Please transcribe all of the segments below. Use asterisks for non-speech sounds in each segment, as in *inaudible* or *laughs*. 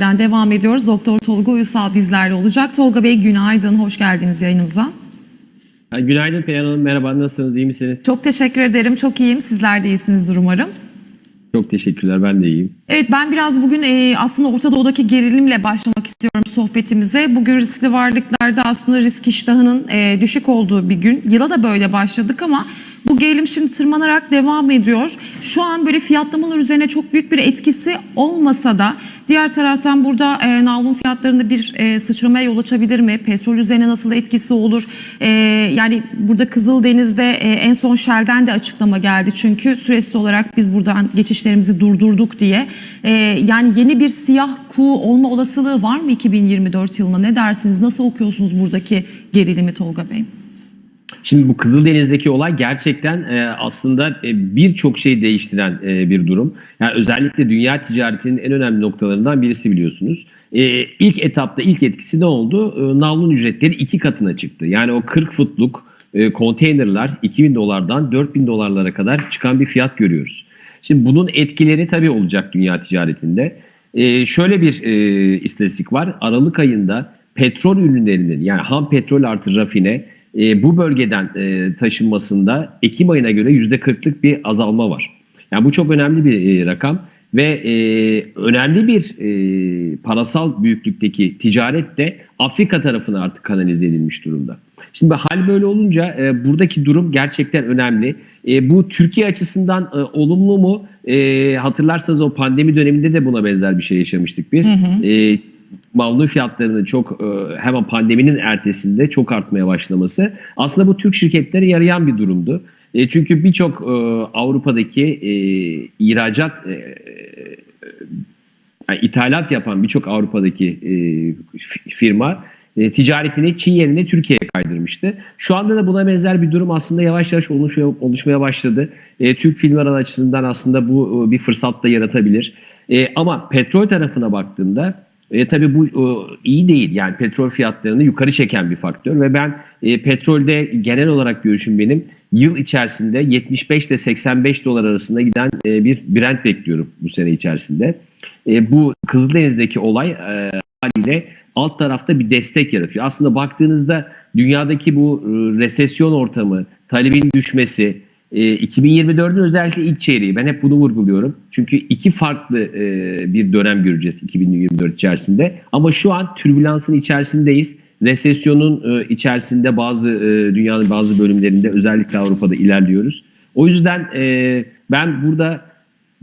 Ben devam ediyoruz. Doktor Tolga Uysal bizlerle olacak. Tolga Bey günaydın, hoş geldiniz yayınımıza. Günaydın Perihan Hanım, merhaba. Nasılsınız, iyi misiniz? Çok teşekkür ederim, çok iyiyim. Sizler de iyisinizdir umarım. Çok teşekkürler, ben de iyiyim. Evet ben biraz bugün e, aslında Orta Doğu'daki gerilimle başlamak istiyorum sohbetimize. Bugün riskli varlıklarda aslında risk iştahının e, düşük olduğu bir gün. Yıla da böyle başladık ama bu gerilim şimdi tırmanarak devam ediyor. Şu an böyle fiyatlamalar üzerine çok büyük bir etkisi olmasa da diğer taraftan burada e, navlun fiyatlarında bir e, sıçramaya yol açabilir mi? Petrol üzerine nasıl etkisi olur? E, yani burada Kızıldeniz'de e, en son Shell'den de açıklama geldi. Çünkü süresiz olarak biz buradan geçişlerimizi durdurduk diye. E, yani yeni bir siyah kuğu olma olasılığı var mı 2024 yılında? Ne dersiniz? Nasıl okuyorsunuz buradaki gerilimi Tolga Bey? Şimdi bu Kızıldeniz'deki olay gerçekten e, aslında e, birçok şey değiştiren e, bir durum. Yani özellikle dünya ticaretinin en önemli noktalarından birisi biliyorsunuz. E, ilk etapta ilk etkisi ne oldu? E, navlun ücretleri iki katına çıktı. Yani o 40 footluk e, konteynerler 2000 dolardan 4000 dolarlara kadar çıkan bir fiyat görüyoruz. Şimdi bunun etkileri tabii olacak dünya ticaretinde. E, şöyle bir e, istatistik var. Aralık ayında petrol ürünlerinin yani ham petrol artı rafine e, bu bölgeden e, taşınmasında Ekim ayına göre %40'lık bir azalma var. Yani bu çok önemli bir e, rakam ve e, önemli bir e, parasal büyüklükteki ticaret de Afrika tarafına artık kanalize edilmiş durumda. Şimdi hal böyle olunca e, buradaki durum gerçekten önemli. E, bu Türkiye açısından e, olumlu mu? E, hatırlarsanız o pandemi döneminde de buna benzer bir şey yaşamıştık biz. E, Mavlu fiyatlarının çok e, hemen pandeminin ertesinde çok artmaya başlaması aslında bu Türk şirketlere yarayan bir durumdu. E, çünkü birçok e, Avrupa'daki ihracat e, yani ithalat yapan birçok Avrupa'daki firma ticaretini Çin yerine Türkiye'ye kaydırmıştı. Şu anda da buna benzer bir durum aslında yavaş yavaş oluşmaya, başladı. Türk firmalar açısından aslında bu bir fırsat da yaratabilir. Ama petrol tarafına baktığımda e, tabii bu e, iyi değil. Yani petrol fiyatlarını yukarı çeken bir faktör ve ben e, petrolde genel olarak görüşüm benim yıl içerisinde 75 ile 85 dolar arasında giden e, bir Brent bekliyorum bu sene içerisinde. E, bu Kızıldeniz'deki olay e, haliyle alt tarafta bir destek yaratıyor. Aslında baktığınızda dünyadaki bu e, resesyon ortamı, talebin düşmesi, e, 2024'ün özellikle ilk çeyreği ben hep bunu vurguluyorum. Çünkü iki farklı e, bir dönem göreceğiz 2024 içerisinde. Ama şu an türbülansın içerisindeyiz. Resesyonun e, içerisinde bazı e, dünyanın bazı bölümlerinde özellikle Avrupa'da ilerliyoruz. O yüzden ben burada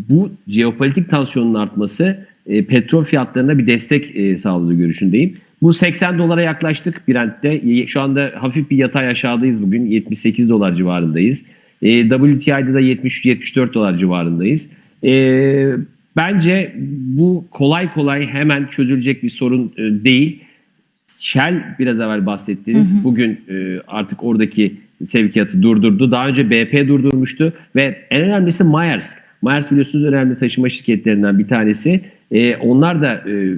bu jeopolitik tansiyonun artması petrol fiyatlarına bir destek sağladığı görüşündeyim. Bu 80 dolara yaklaştık Brent'te. Şu anda hafif bir yatay aşağıdayız bugün. 78 dolar civarındayız. E, WTI'de de 70-74 dolar civarındayız. E, bence bu kolay kolay hemen çözülecek bir sorun e, değil. Shell biraz evvel bahsettiniz. Bugün e, artık oradaki sevkiyatı durdurdu. Daha önce BP durdurmuştu ve en önemlisi Maersk. Maersk biliyorsunuz önemli taşıma şirketlerinden bir tanesi. E, onlar da e,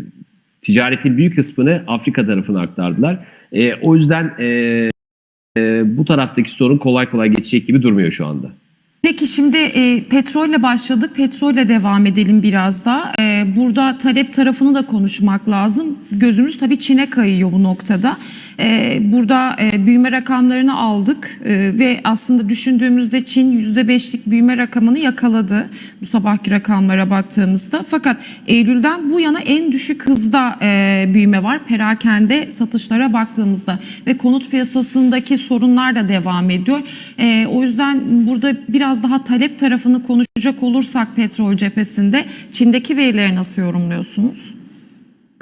ticaretin büyük kısmını Afrika tarafına aktardılar. E, o yüzden e, e, bu taraftaki sorun kolay kolay geçecek gibi durmuyor şu anda. Peki şimdi e, petrolle başladık. Petrolle devam edelim biraz da. E, burada talep tarafını da konuşmak lazım. Gözümüz tabii Çin'e kayıyor bu noktada. E, burada e, büyüme rakamlarını aldık e, ve aslında düşündüğümüzde Çin %5'lik büyüme rakamını yakaladı bu sabahki rakamlara baktığımızda. Fakat Eylül'den bu yana en düşük hızda e, büyüme var perakende satışlara baktığımızda ve konut piyasasındaki sorunlar da devam ediyor. O yüzden burada biraz daha talep tarafını konuşacak olursak petrol cephesinde Çin'deki verileri nasıl yorumluyorsunuz?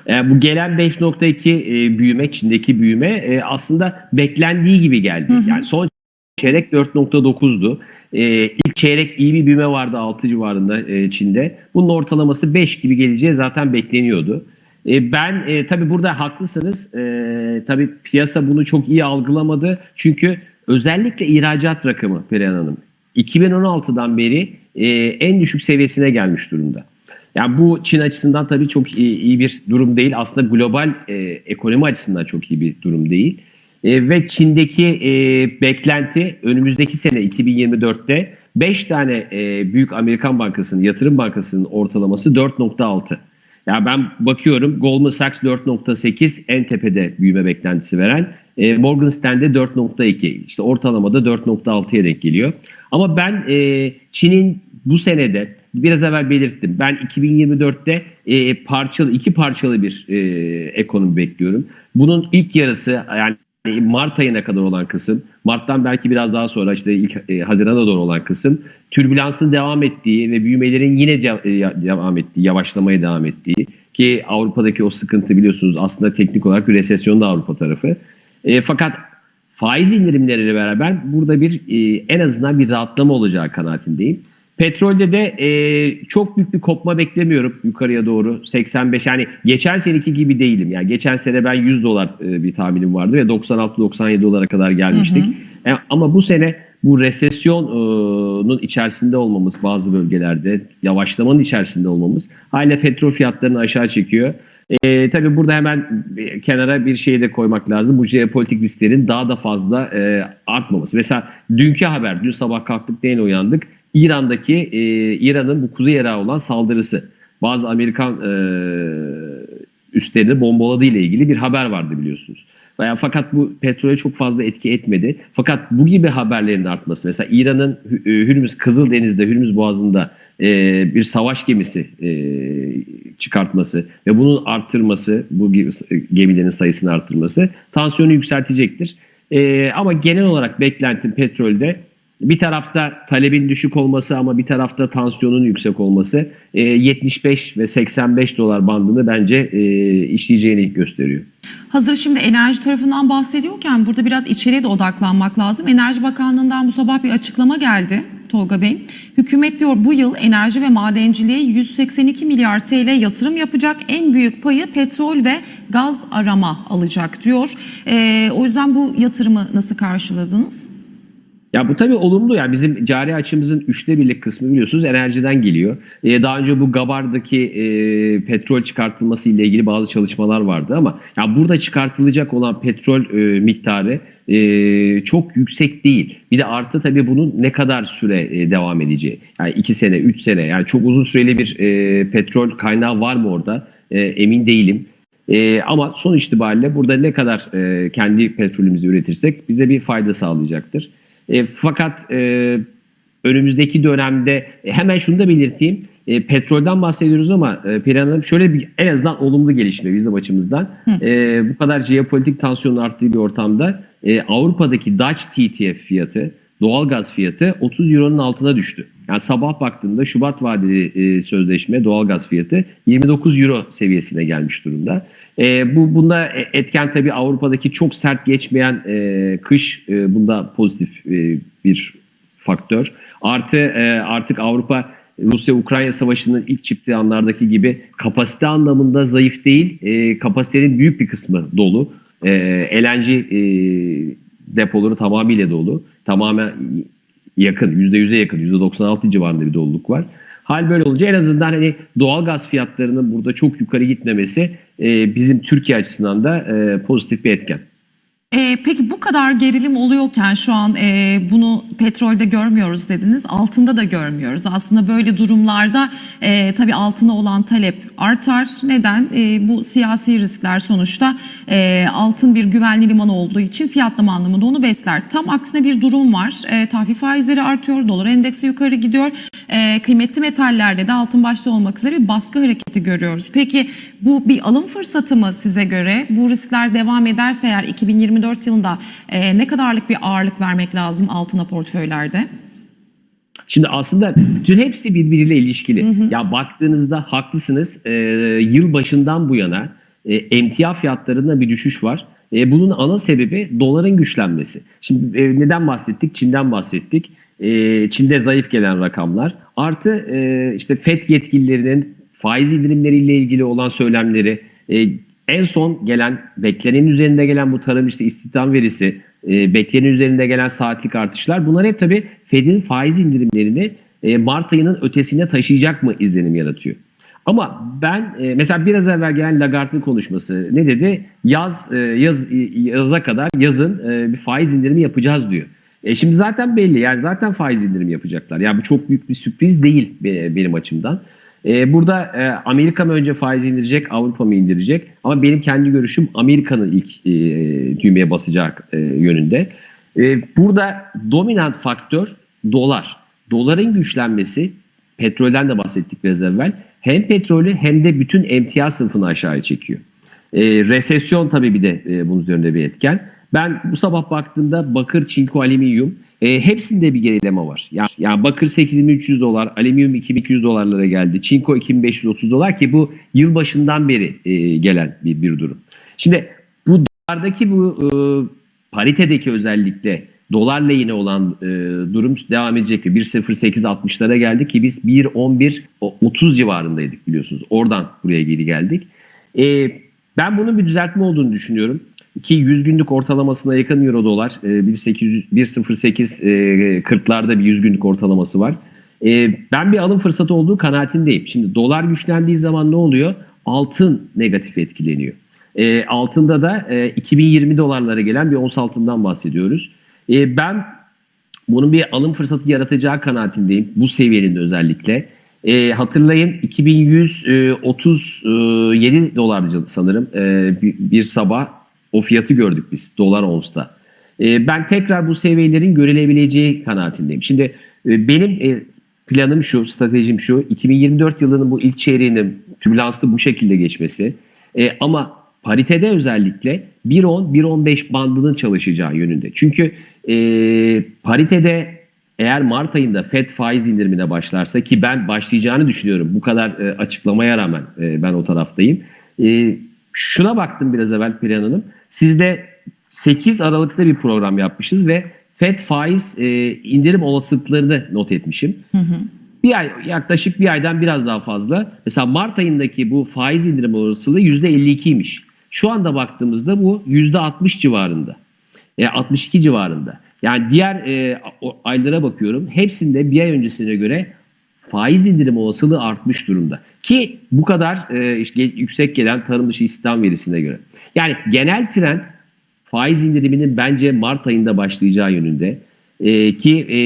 E, bu gelen 5.2 e, büyüme, Çin'deki büyüme e, aslında beklendiği gibi geldi. Yani son çeyrek 4.9'du. E, ilk çeyrek iyi bir büyüme vardı 6 civarında e, Çin'de. Bunun ortalaması 5 gibi geleceği zaten bekleniyordu. E, ben e, tabii burada haklısınız. E, tabii piyasa bunu çok iyi algılamadı. Çünkü özellikle ihracat rakamı Perihan Hanım 2016'dan beri e, en düşük seviyesine gelmiş durumda. Yani bu Çin açısından tabii çok iyi, iyi bir durum değil. Aslında global e, ekonomi açısından çok iyi bir durum değil. E, ve Çin'deki e, beklenti önümüzdeki sene 2024'te 5 tane e, büyük Amerikan bankasının, yatırım bankasının ortalaması 4.6. Ya ben bakıyorum Goldman Sachs 4.8 en tepede büyüme beklentisi veren. E, Morgan Stanley 4.2 işte ortalamada 4.6'ya denk geliyor. Ama ben e, Çin'in bu senede biraz evvel belirttim. Ben 2024'te e, parçalı iki parçalı bir e, ekonomi bekliyorum. Bunun ilk yarısı yani Mart ayına kadar olan kısım, Mart'tan belki biraz daha sonra işte ilk e, Haziran'a doğru olan kısım, türbülansın devam ettiği ve büyümelerin yine e, devam ettiği, yavaşlamaya devam ettiği ki Avrupa'daki o sıkıntı biliyorsunuz aslında teknik olarak bir resesyon da Avrupa tarafı. E, fakat faiz indirimleriyle beraber burada bir e, en azından bir rahatlama olacağı kanaatindeyim. Petrolde de e, çok büyük bir kopma beklemiyorum yukarıya doğru 85 yani geçen seneki gibi değilim. Yani geçen sene ben 100 dolar e, bir tahminim vardı ve 96-97 dolara kadar gelmiştik. E, ama bu sene bu resesyonun içerisinde olmamız bazı bölgelerde yavaşlamanın içerisinde olmamız hala petrol fiyatlarını aşağı çekiyor. E, tabii burada hemen kenara bir şey de koymak lazım. Bu jeopolitik risklerin daha da fazla e, artmaması. Mesela dünkü haber, dün sabah kalktık neyle uyandık? İran'daki, e, İran'ın bu Kuzey Irak'a olan saldırısı. Bazı Amerikan e, üslerini bombaladığı ile ilgili bir haber vardı biliyorsunuz. Veya fakat bu petrole çok fazla etki etmedi. Fakat bu gibi haberlerin artması, mesela İran'ın e, Hürmüz Kızıldeniz'de, Hürmüz Boğazı'nda e, bir savaş gemisi e, çıkartması ve bunun arttırması, bu gemilerin sayısını arttırması tansiyonu yükseltecektir. E, ama genel olarak beklentim petrolde bir tarafta talebin düşük olması ama bir tarafta tansiyonun yüksek olması e, 75 ve 85 dolar bandını bence e, işleyeceğini gösteriyor. Hazır şimdi enerji tarafından bahsediyorken burada biraz içeriye de odaklanmak lazım. Enerji Bakanlığı'ndan bu sabah bir açıklama geldi Tolga Bey. Hükümet diyor bu yıl enerji ve madenciliğe 182 milyar TL yatırım yapacak. En büyük payı petrol ve gaz arama alacak diyor. Ee, o yüzden bu yatırımı nasıl karşıladınız? Ya bu tabii olumlu yani bizim cari açımızın üçte birlik kısmı biliyorsunuz enerjiden geliyor. Ee, daha önce bu Gabar'daki e, petrol çıkartılması ile ilgili bazı çalışmalar vardı ama ya burada çıkartılacak olan petrol e, miktarı e, çok yüksek değil. Bir de artı tabii bunun ne kadar süre e, devam edeceği. Yani iki sene, üç sene yani çok uzun süreli bir e, petrol kaynağı var mı orada E, emin değilim. E, ama son itibariyle burada ne kadar e, kendi petrolümüzü üretirsek bize bir fayda sağlayacaktır. E, fakat e, önümüzdeki dönemde e, hemen şunu da belirteyim. E, petrolden bahsediyoruz ama e, Perihan Hanım şöyle bir en azından olumlu gelişme bizim açımızdan. E, bu kadar jeopolitik tansiyonun arttığı bir ortamda e, Avrupa'daki Dutch TTF fiyatı, doğalgaz fiyatı 30 Euro'nun altına düştü. Yani sabah baktığımda Şubat vadeli e, sözleşme doğalgaz fiyatı 29 Euro seviyesine gelmiş durumda. E, bu bunda e- etken tabii Avrupa'daki çok sert geçmeyen e, kış e, bunda pozitif e, bir faktör. Artı e, artık Avrupa Rusya-Ukrayna savaşının ilk çıktığı anlardaki gibi kapasite anlamında zayıf değil. E, kapasitenin büyük bir kısmı dolu. E, LNG e, depoları tamamıyla dolu. Tamamen yakın, %100'e yakın, %96 civarında bir doluluk var. Hal böyle olunca en azından hani doğal gaz fiyatlarının burada çok yukarı gitmemesi e, bizim Türkiye açısından da e, pozitif bir etken. Ee, peki bu kadar gerilim oluyorken şu an e, bunu petrolde görmüyoruz dediniz, altında da görmüyoruz. Aslında böyle durumlarda e, tabii altına olan talep artar. Neden? E, bu siyasi riskler sonuçta e, altın bir güvenli liman olduğu için fiyatlama anlamında onu besler. Tam aksine bir durum var. E, tahvil faizleri artıyor, dolar endeksi yukarı gidiyor. E, kıymetli metallerde de altın başta olmak üzere bir baskı hareketi görüyoruz. Peki bu bir alım fırsatı mı size göre? Bu riskler devam ederse eğer 2024 yılında e, ne kadarlık bir ağırlık vermek lazım altına portföylerde? Şimdi aslında bütün hepsi birbiriyle ilişkili. Ya baktığınızda haklısınız. E, yıl başından bu yana e, emtia fiyatlarında bir düşüş var. E, bunun ana sebebi doların güçlenmesi. Şimdi e, neden bahsettik? Çin'den bahsettik. E, Çin'de zayıf gelen rakamlar. Artı e, işte FED yetkililerinin faiz indirimleriyle ilgili olan söylemleri, e, en son gelen beklenenin üzerinde gelen bu tarım işte istihdam verisi, e, beklenenin üzerinde gelen saatlik artışlar bunlar hep tabii Fed'in faiz indirimlerini e, Mart ayının ötesine taşıyacak mı izlenim yaratıyor. Ama ben e, mesela biraz evvel gelen Lagarde'ın konuşması ne dedi? Yaz e, yaz yaza kadar yazın e, bir faiz indirimi yapacağız diyor. E şimdi zaten belli yani zaten faiz indirimi yapacaklar. Yani bu çok büyük bir sürpriz değil be- benim açımdan. E, burada e, Amerika mı önce faiz indirecek, Avrupa mı indirecek? Ama benim kendi görüşüm Amerika'nın ilk e, düğmeye basacak e, yönünde. E, burada dominant faktör dolar. Doların güçlenmesi, petrolden de bahsettik biraz evvel. Hem petrolü hem de bütün emtia sınıfını aşağıya çekiyor. E, resesyon tabii bir de bunun üzerinde bir etken. Ben bu sabah baktığımda bakır, çinko, alüminyum e, hepsinde bir gerileme var. Yani, yani bakır 8300 dolar, alüminyum 2200 dolarlara geldi. Çinko 2530 dolar ki bu yılbaşından beri e, gelen bir, bir durum. Şimdi bu dolardaki bu e, paritedeki özellikle dolar lehine olan e, durum devam edecek. 1.08.60'lara geldik ki biz 1.11.30 civarındaydık biliyorsunuz. Oradan buraya geri geldik. E, ben bunun bir düzeltme olduğunu düşünüyorum. Ki 100 günlük ortalamasına yakın euro dolar. E, 1.08 e, 40'larda bir 100 günlük ortalaması var. E, ben bir alım fırsatı olduğu kanaatindeyim. Şimdi dolar güçlendiği zaman ne oluyor? Altın negatif etkileniyor. E, altında da e, 2020 dolarlara gelen bir ons altından bahsediyoruz. E, ben bunun bir alım fırsatı yaratacağı kanaatindeyim. Bu seviyenin özellikle. E, hatırlayın 2137 dolardı sanırım e, bir, bir sabah o fiyatı gördük biz dolar onsta. E, ben tekrar bu seviyelerin görülebileceği kanaatindeyim. Şimdi e, benim e, planım şu, stratejim şu. 2024 yılının bu ilk çeyreğinin türbülanslı bu şekilde geçmesi. E, ama paritede özellikle 1.10-1.15 bandının çalışacağı yönünde. Çünkü e, paritede eğer Mart ayında FED faiz indirimine başlarsa ki ben başlayacağını düşünüyorum. Bu kadar e, açıklamaya rağmen e, ben o taraftayım. E, şuna baktım biraz evvel Hanım. Sizde 8 Aralık'ta bir program yapmışız ve FED faiz e, indirim olasılıklarını not etmişim. Hı hı. Bir ay yaklaşık bir aydan biraz daha fazla. Mesela Mart ayındaki bu faiz indirim olasılığı %52'ymiş. Şu anda baktığımızda bu %60 civarında. E, 62 civarında. Yani diğer e, aylara bakıyorum. Hepsinde bir ay öncesine göre faiz indirim olasılığı artmış durumda. Ki bu kadar e, işte yüksek gelen tarım dışı istihdam verisine göre. Yani genel trend faiz indiriminin bence Mart ayında başlayacağı yönünde. E, ki e,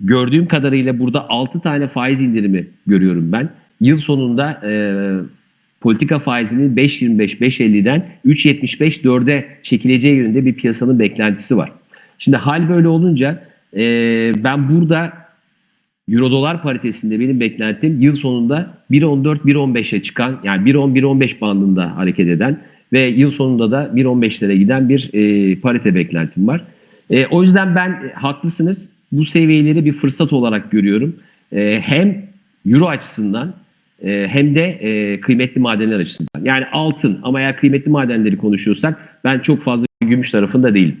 gördüğüm kadarıyla burada 6 tane faiz indirimi görüyorum ben. Yıl sonunda e, politika faizinin 5.25, 5.50'den 3.75, 4'e çekileceği yönünde bir piyasanın beklentisi var. Şimdi hal böyle olunca e, ben burada Euro dolar paritesinde benim beklentim yıl sonunda 1.14-1.15'e çıkan yani 1.10-1.15 bandında hareket eden ve yıl sonunda da 1.15'lere giden bir e, parite beklentim var. E, o yüzden ben e, haklısınız bu seviyeleri bir fırsat olarak görüyorum. E, hem Euro açısından e, hem de e, kıymetli madenler açısından. Yani altın ama eğer kıymetli madenleri konuşuyorsak ben çok fazla gümüş tarafında değilim.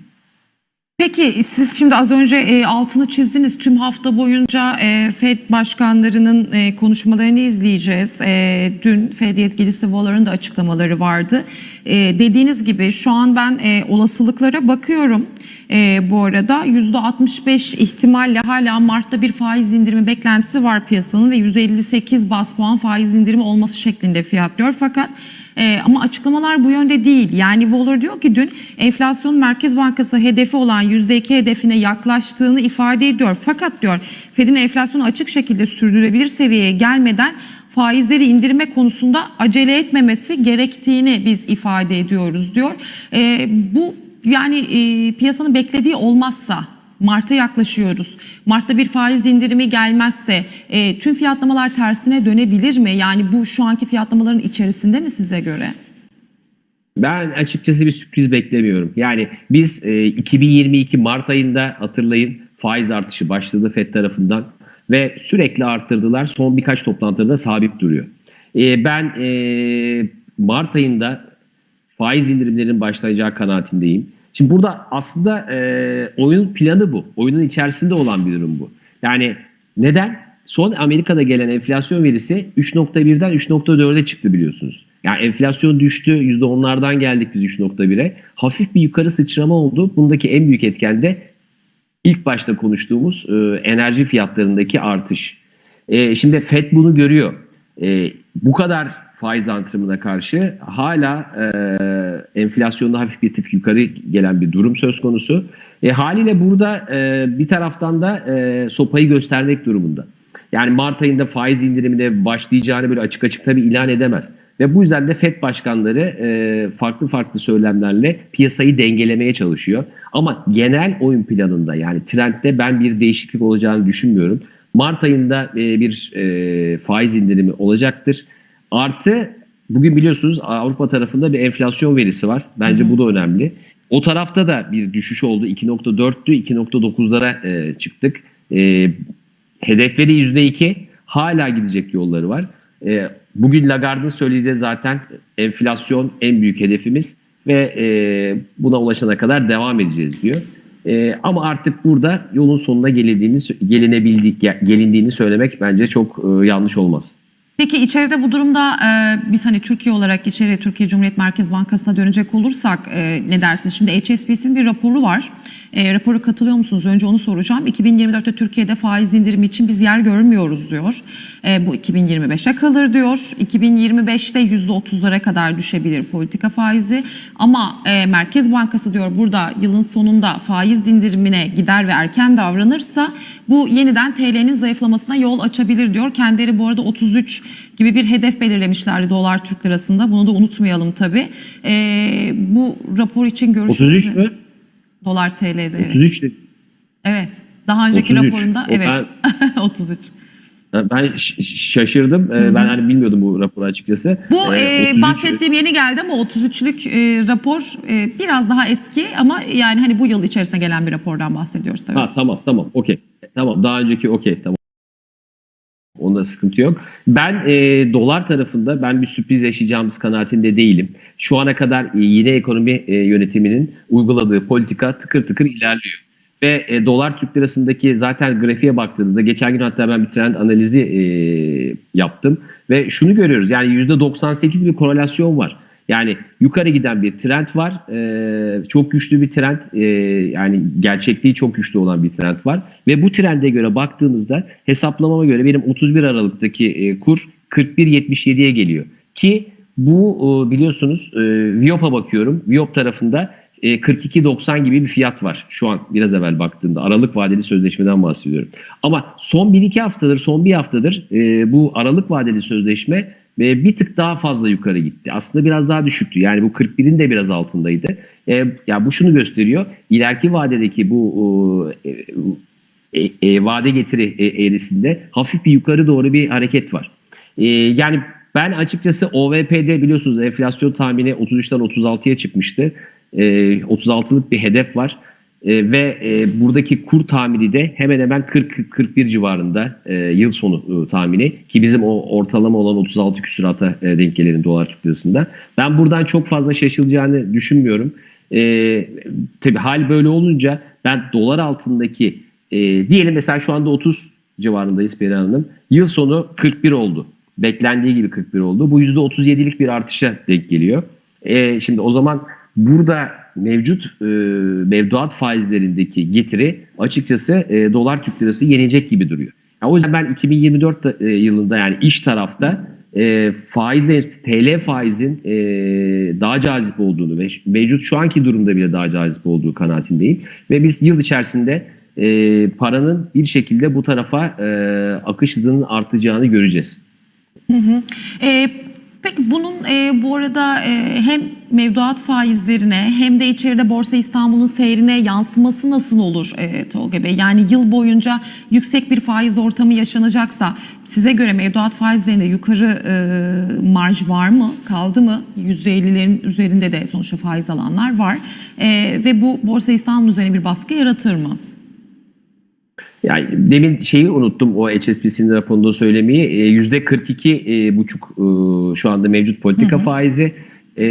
Peki siz şimdi az önce e, altını çizdiniz. Tüm hafta boyunca e, FED başkanlarının e, konuşmalarını izleyeceğiz. E, dün FED yetkilisi Waller'ın da açıklamaları vardı. E, dediğiniz gibi şu an ben e, olasılıklara bakıyorum. E, bu arada %65 ihtimalle hala Mart'ta bir faiz indirimi beklentisi var piyasanın ve 158 bas puan faiz indirimi olması şeklinde fiyatlıyor. Fakat ee, ama açıklamalar bu yönde değil. Yani Waller diyor ki dün enflasyon Merkez Bankası hedefi olan %2 hedefine yaklaştığını ifade ediyor. Fakat diyor Fed'in enflasyonu açık şekilde sürdürülebilir seviyeye gelmeden faizleri indirme konusunda acele etmemesi gerektiğini biz ifade ediyoruz diyor. Ee, bu yani e, piyasanın beklediği olmazsa Mart'a yaklaşıyoruz. Mart'ta bir faiz indirimi gelmezse e, tüm fiyatlamalar tersine dönebilir mi? Yani bu şu anki fiyatlamaların içerisinde mi size göre? Ben açıkçası bir sürpriz beklemiyorum. Yani biz e, 2022 Mart ayında hatırlayın faiz artışı başladı FED tarafından ve sürekli arttırdılar. Son birkaç toplantıda sabit duruyor. E, ben e, Mart ayında faiz indirimlerinin başlayacağı kanaatindeyim. Şimdi burada aslında e, oyun planı bu. Oyunun içerisinde olan bir durum bu. Yani neden? Son Amerika'da gelen enflasyon verisi 3.1'den 3.4'e çıktı biliyorsunuz. Yani enflasyon düştü. %10'lardan geldik biz 3.1'e. Hafif bir yukarı sıçrama oldu. Bundaki en büyük etken de ilk başta konuştuğumuz e, enerji fiyatlarındaki artış. E, şimdi FED bunu görüyor. E, bu kadar faiz artırımına karşı hala e, enflasyonda hafif bir tık yukarı gelen bir durum söz konusu. E, haliyle burada e, bir taraftan da e, sopayı göstermek durumunda. Yani Mart ayında faiz indirimine başlayacağını böyle açık açık tabii ilan edemez. Ve bu yüzden de FED başkanları e, farklı farklı söylemlerle piyasayı dengelemeye çalışıyor. Ama genel oyun planında yani trendde ben bir değişiklik olacağını düşünmüyorum. Mart ayında e, bir e, faiz indirimi olacaktır. Artı bugün biliyorsunuz Avrupa tarafında bir enflasyon verisi var. Bence bu da önemli. O tarafta da bir düşüş oldu. 2.4'tü 2.9'lara e, çıktık. E, hedefleri %2 hala gidecek yolları var. E, bugün Lagarde'ın söylediği de zaten enflasyon en büyük hedefimiz ve e, buna ulaşana kadar devam edeceğiz diyor. E, ama artık burada yolun sonuna gelindiğini, gelinebildik, gelindiğini söylemek bence çok e, yanlış olmaz. Peki içeride bu durumda e, biz hani Türkiye olarak içeri Türkiye Cumhuriyet Merkez Bankası'na dönecek olursak e, ne dersiniz? Şimdi HSBC'nin bir raporu var. E, rapora katılıyor musunuz? Önce onu soracağım. 2024'te Türkiye'de faiz indirimi için biz yer görmüyoruz diyor. E, bu 2025'e kalır diyor. 2025'te %30'lara kadar düşebilir politika faizi. Ama e, Merkez Bankası diyor burada yılın sonunda faiz indirimine gider ve erken davranırsa bu yeniden TL'nin zayıflamasına yol açabilir diyor. Kendileri bu arada 33 gibi bir hedef belirlemişlerdi dolar Türk lirasında. Bunu da unutmayalım tabii. E, bu rapor için görüşünüzü... 33 mü? Dolar TL'de. evet. 33 dedi. Evet. Daha önceki 33. raporunda O evet. ben- *laughs* 33. Ben şaşırdım. Ee, Ben hani bilmiyordum bu raporu açıkçası. Bu Ee, e, 33 bahsettiğim yeni geldi ama 33'lük e, rapor e, biraz daha eski ama yani hani bu yıl içerisinde gelen bir rapordan bahsediyoruz tabii. Ha tamam tamam okey. Tamam daha önceki okey tamam. Onda sıkıntı yok. Ben e, dolar tarafında ben bir sürpriz yaşayacağımız kanaatinde değilim. Şu ana kadar e, yine ekonomi e, yönetiminin uyguladığı politika tıkır tıkır ilerliyor. Ve e, dolar Türk lirasındaki zaten grafiğe baktığınızda geçen gün hatta ben bir trend analizi e, yaptım. Ve şunu görüyoruz yani %98 bir korelasyon var. Yani yukarı giden bir trend var. Ee, çok güçlü bir trend. Ee, yani gerçekliği çok güçlü olan bir trend var. Ve bu trende göre baktığımızda hesaplamama göre benim 31 Aralık'taki e, kur 41.77'ye geliyor. Ki bu e, biliyorsunuz e, Viop'a bakıyorum. Viop tarafında e, 42.90 gibi bir fiyat var şu an biraz evvel baktığımda. Aralık vadeli sözleşmeden bahsediyorum. Ama son 1-2 haftadır, son bir haftadır e, bu Aralık vadeli sözleşme ve bir tık daha fazla yukarı gitti. Aslında biraz daha düşüktü. Yani bu 41'in de biraz altındaydı. E, ya bu şunu gösteriyor. İleriki vadedeki bu e, e, e, vade getiri e, eğrisinde hafif bir yukarı doğru bir hareket var. E, yani ben açıkçası OVP'de biliyorsunuz enflasyon tahmini 33'ten 36'ya çıkmıştı. E, 36'lık bir hedef var. E, ve e, buradaki kur tahmini de hemen hemen 40-41 civarında e, yıl sonu e, tahmini ki bizim o ortalama olan 36 küsurata e, denk gelelim dolar Türk. Ben buradan çok fazla şaşılacağını düşünmüyorum. E, tabii hal böyle olunca ben dolar altındaki e, diyelim mesela şu anda 30 civarındayız Perihan Hanım. Yıl sonu 41 oldu. Beklendiği gibi 41 oldu. Bu %37'lik bir artışa denk geliyor. E, şimdi o zaman burada mevcut e, mevduat faizlerindeki getiri açıkçası e, dolar Türk lirası yenecek gibi duruyor. Yani o yüzden ben 2024 ta- e, yılında yani iş tarafta e, faizle TL faizin e, daha cazip olduğunu ve mevcut şu anki durumda bile daha cazip olduğu kanaatindeyim. Ve biz yıl içerisinde e, paranın bir şekilde bu tarafa e, akış hızının artacağını göreceğiz. E, peki bunun e, bu arada e, hem mevduat faizlerine hem de içeride Borsa İstanbul'un seyrine yansıması nasıl olur e, Tolga Bey? Yani yıl boyunca yüksek bir faiz ortamı yaşanacaksa size göre mevduat faizlerinde yukarı e, marj var mı? Kaldı mı? %50'lerin üzerinde de sonuçta faiz alanlar var. E, ve bu Borsa İstanbul üzerine bir baskı yaratır mı? Yani demin şeyi unuttum o HSBC'nin raporunda söylemeyi. E, Yüzde 42 e, buçuk e, şu anda mevcut politika faizi. E,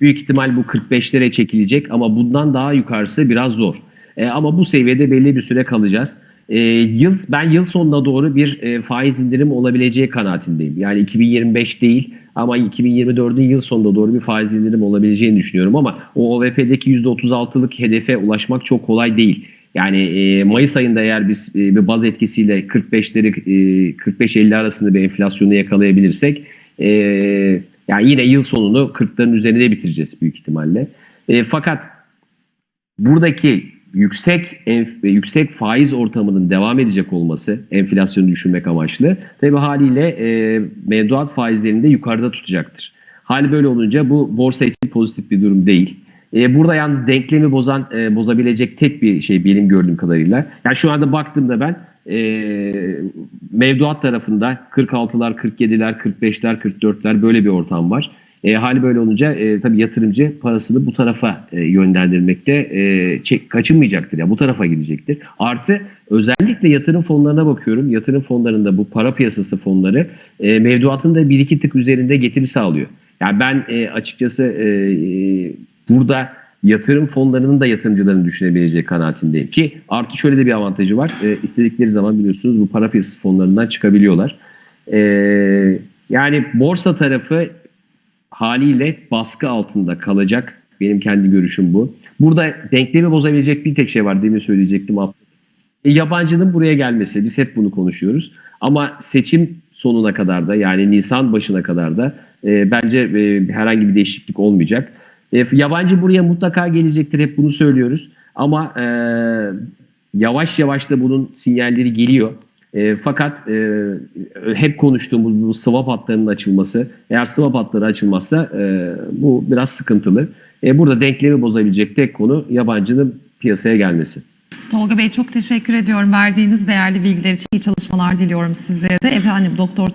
büyük ihtimal bu 45'lere çekilecek ama bundan daha yukarısı biraz zor. E, ama bu seviyede belli bir süre kalacağız. Yıl ben yıl sonuna doğru bir e, faiz indirim olabileceği kanaatindeyim. Yani 2025 değil ama 2024'ün yıl sonuna doğru bir faiz indirim olabileceğini düşünüyorum ama o OVP'deki %36'lık hedefe ulaşmak çok kolay değil. Yani e, Mayıs ayında eğer biz e, bir baz etkisiyle 45'leri e, 45-50 arasında bir enflasyonu yakalayabilirsek e, yani yine yıl sonunu 40'ların üzerinde bitireceğiz büyük ihtimalle. E, fakat buradaki yüksek enf- yüksek faiz ortamının devam edecek olması enflasyonu düşürmek amaçlı tabii haliyle e, mevduat faizlerini de yukarıda tutacaktır. Hali böyle olunca bu borsa için pozitif bir durum değil. E, burada yalnız denklemi bozan e, bozabilecek tek bir şey benim gördüğüm kadarıyla. Yani şu anda baktığımda ben e, mevduat tarafında 46'lar, 47'ler, 45'ler, 44'ler böyle bir ortam var. E, hali böyle olunca e, tabii yatırımcı parasını bu tarafa e, yönlendirmekte e, çek, kaçınmayacaktır. Yani bu tarafa gidecektir. Artı özellikle yatırım fonlarına bakıyorum. Yatırım fonlarında bu para piyasası fonları e, mevduatın da bir iki tık üzerinde getiri sağlıyor. Yani ben e, açıkçası e, burada yatırım fonlarının da yatırımcıların düşünebileceği kanaatindeyim. Ki artı şöyle de bir avantajı var. E, istedikleri zaman biliyorsunuz bu para piyasası fonlarından çıkabiliyorlar. E, yani borsa tarafı haliyle baskı altında kalacak. Benim kendi görüşüm bu. Burada denklemi bozabilecek bir tek şey var. Demin söyleyecektim. E, yabancının buraya gelmesi. Biz hep bunu konuşuyoruz. Ama seçim sonuna kadar da yani Nisan başına kadar da e, bence e, herhangi bir değişiklik olmayacak. E, yabancı buraya mutlaka gelecektir. Hep bunu söylüyoruz. Ama e, yavaş yavaş da bunun sinyalleri geliyor. E, fakat e, hep konuştuğumuz bu swap hatlarının açılması, eğer swap hatları açılmazsa e, bu biraz sıkıntılı. E, burada denklemi bozabilecek tek konu yabancının piyasaya gelmesi. Tolga Bey çok teşekkür ediyorum. Verdiğiniz değerli bilgiler için iyi çalışmalar diliyorum sizlere de. Efendim Doktor